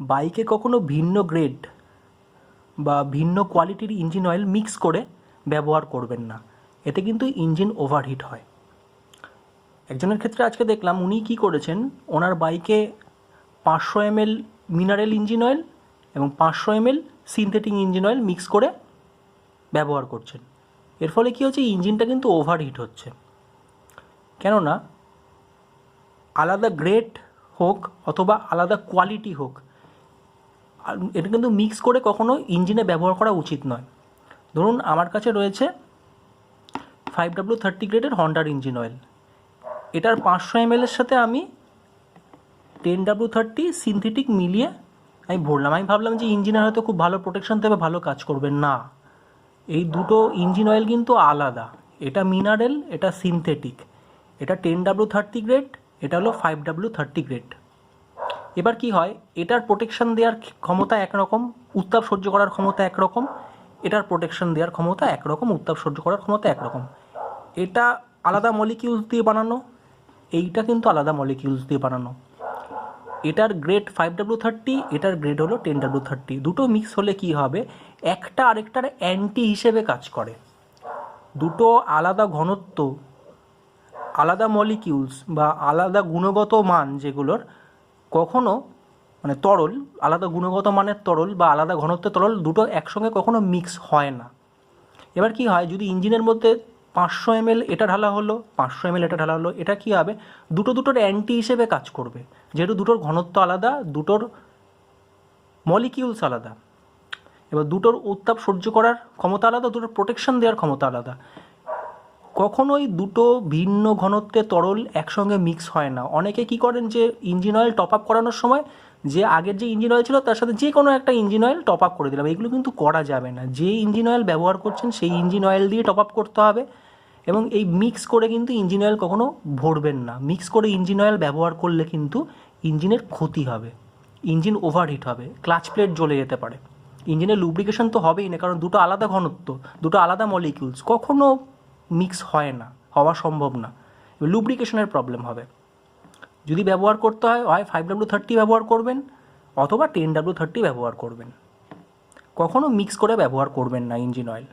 বাইকে কখনো ভিন্ন গ্রেড বা ভিন্ন কোয়ালিটির ইঞ্জিন অয়েল মিক্স করে ব্যবহার করবেন না। এতে কিন্তু ইঞ্জিন ওভারহিট হয়। একজনের ক্ষেত্রে আজকে দেখলাম উনি কী করেছেন, ওনার বাইকে পাঁচশো এমএল মিনারেল ইঞ্জিন অয়েল এবং পাঁচশো ML synthetic engine oil mix করে ব্যবহার করছেন। এর ফলে কী হচ্ছে, ইঞ্জিনটা কিন্তু ওভারহিট হচ্ছে। কেননা, আলাদা গ্রেড হোক অথবা আলাদা কোয়ালিটি হোক এটা কিন্তু মিক্স করে কখনো ইঞ্জিনে ব্যবহার করা উচিত নয়। ধরুন আমার কাছে রয়েছে ফাইভ ডাব্লু থার্টি গ্রেডের হন্ডার ইঞ্জিন অয়েল এটার পাঁচশো এমএলের সাথে আমি টেন ডাব্লু থার্টি সিনথেটিক মিলিয়ে আমি ভরলাম। আমি ভাবলাম যে ইঞ্জিনের হয়তো খুব ভালো প্রোটেকশন দেবে, ভালো কাজ করবে। না। এই দুটো ইঞ্জিন অয়েল কিন্তু আলাদা। এটা মিনারেল এটা সিনথেটিক এটা টেন ডাব্লু থার্টি গ্রেড এটা হলো ফাইভ ডাব্লু থার্টি গ্রেড এবার কি হয়? এটার প্রোটেকশন দেওয়ার ক্ষমতা একরকম, উত্তাপ সহ্য করার ক্ষমতা একরকম, এটার প্রোটেকশন দেওয়ার ক্ষমতা একরকম, উত্তাপ সহ্য করার ক্ষমতা একরকম। এটা আলাদা মলিকিউলস দিয়ে বানানো, এইটা কিন্তু আলাদা মলিকিউলস দিয়ে বানানো। এটার গ্রেড ফাইভ ডাব্লু থার্টি এটার গ্রেড হলো টেন ডাব্লু থার্টি দুটো মিক্স হলে কি হবে? একটা আরেকটার অ্যান্টি হিসেবে কাজ করে। দুটো আলাদা ঘনত্ব, আলাদা মলিকিউলস বা আলাদা গুণগত মান যেগুলোর কখনো মানে তরল, আলাদা গুণগত মানের তরল বা আলাদা ঘনত্বের তরল দুটো একসঙ্গে কখনো মিক্স হয় না। এবার কি হয়, যদি ইঞ্জিনের মধ্যে পাঁচশো এমএল এটা ঢালা হলো, পাঁচশো এমএল এটা ঢালা হলো, এটা কি হবে? দুটো দুটোর অ্যান্টি হিসেবে কাজ করবে। যেহেতু দুটোর ঘনত্ব আলাদা, দুটোর মলিকিউলস আলাদা। এবার দুটোর উত্তাপ সহ্য করার ক্ষমতা আলাদা, দুটোর প্রোটেকশন দেওয়ার ক্ষমতা আলাদা। কখনোই দুটো ভিন্ন ঘনত্বের তরল একসঙ্গে মিক্স হয় না। অনেকে কি করেন যে ইঞ্জিন অয়েল টপ আপ করানোর সময় যে আগের যে ইঞ্জিন অয়েল ছিল, তার সাথে যে কোনো একটা ইঞ্জিন অয়েল টপ আপ করে দিলাম। এগুলো কিন্তু করা যাবে না। যে ইঞ্জিন অয়েল ব্যবহার করছেন, সেই ইঞ্জিন অয়েল দিয়ে টপ আপ করতে হবে এবং এই মিক্স করে কিন্তু ইঞ্জিন অয়েল কখনো ভরবেন না। মিক্স করে ইঞ্জিন অয়েল ব্যবহার করলে কিন্তু ইঞ্জিনের ক্ষতি হবে। ইঞ্জিন ওভারহিট হবে ক্লাচ প্লেট জ্বলে যেতে পারে। ইঞ্জিনের লুব্রিকেশন তো হবেই না, কারণ দুটো আলাদা ঘনত্ব, দুটো আলাদা মলিকিউলস কখনো মিক্স হয় না, হওয়া সম্ভব না। লুব্রিকেশনের প্রবলেম হবে। যদি ব্যবহার করতে হয় হয় ফাইভ ডাব্লু থার্টি ব্যবহার করবেন, অথবা টেন ডাব্লু থার্টি ব্যবহার করবেন। কখনও মিক্স করে ব্যবহার করবেন না ইঞ্জিন অয়েল